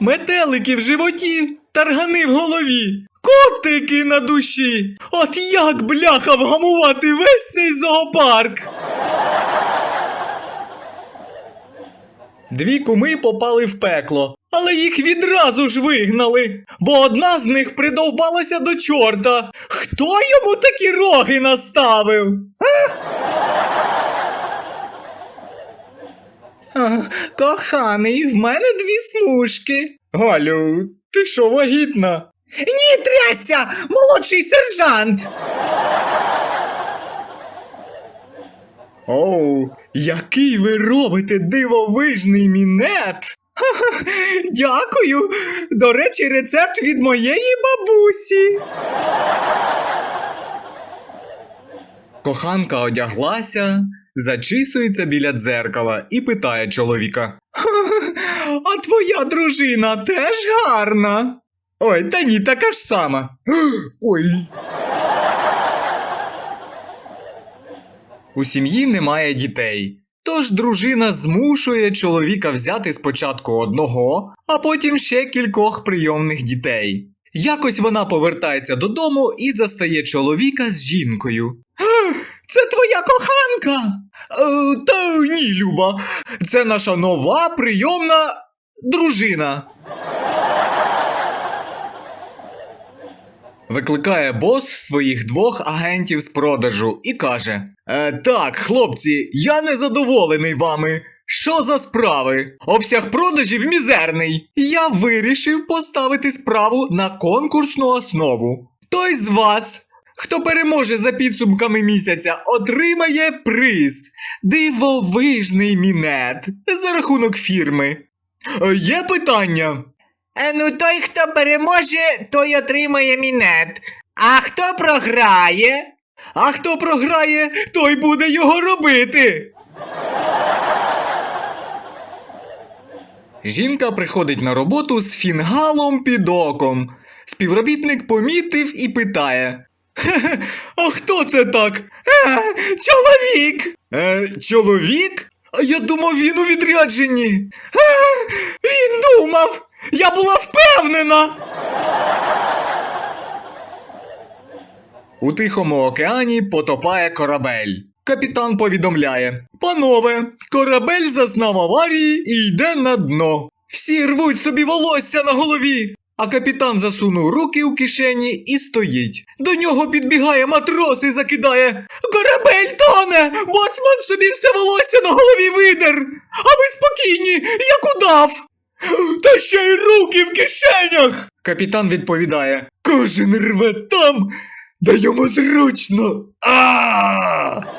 Метелики в животі, таргани в голові, котики на душі. От як бляха вгамувати весь цей зоопарк. Дві куми попали в пекло, але їх відразу ж вигнали, бо одна з них придовбалася до чорта. Хто йому такі роги наставив? А, коханий, в мене дві смужки. Галю, ти що вагітна? Ні, трясся, молодший сержант. Оу, який ви робите дивовижний мінет! Ха-ха, Дякую. До речі, рецепт від моєї бабусі. Коханка одяглася, зачісується біля дзеркала і питає чоловіка: А твоя дружина теж гарна. Ой, та ні, така ж сама. Ой. У сім'ї немає дітей. Тож дружина змушує чоловіка взяти спочатку одного, а потім ще кількох прийомних дітей. Якось вона повертається додому і застає чоловіка з жінкою. Це твоя коханка? Е, та ні, Люба. Це наша нова прийомна дружина. Викликає бос своїх двох агентів з продажу і каже: е, Так, хлопці, я не задоволений вами. Що за справи? Обсяг продажів мізерний. Я вирішив поставити справу на конкурсну основу. Той з вас, хто переможе за підсумками місяця, отримає приз. Дивовижний мінет за рахунок фірми. Е, Є питання? Е, ну той, хто переможе, той отримає мінет. А хто програє? А хто програє, той буде його робити. Жінка приходить на роботу з фінгалом під оком. Співробітник помітив і питає: «Хе-хе, А хто це так? Е, чоловік. Е, чоловік? А я думав, він у відрядженні. Е, він думав. Я була впевнена. У Тихому океані потопає корабель. Капітан повідомляє: Панове, корабель зазнав аварії і йде на дно. Всі рвуть собі волосся на голові. А капітан засунув руки у кишені і стоїть. До нього підбігає матрос і закидає: Корабель тоне! Боцман собі все волосся на голові видер! А ви спокійні, як удав! Та ще й руки в кишенях! Капітан відповідає: Кожен рве там, де йому зручно. А!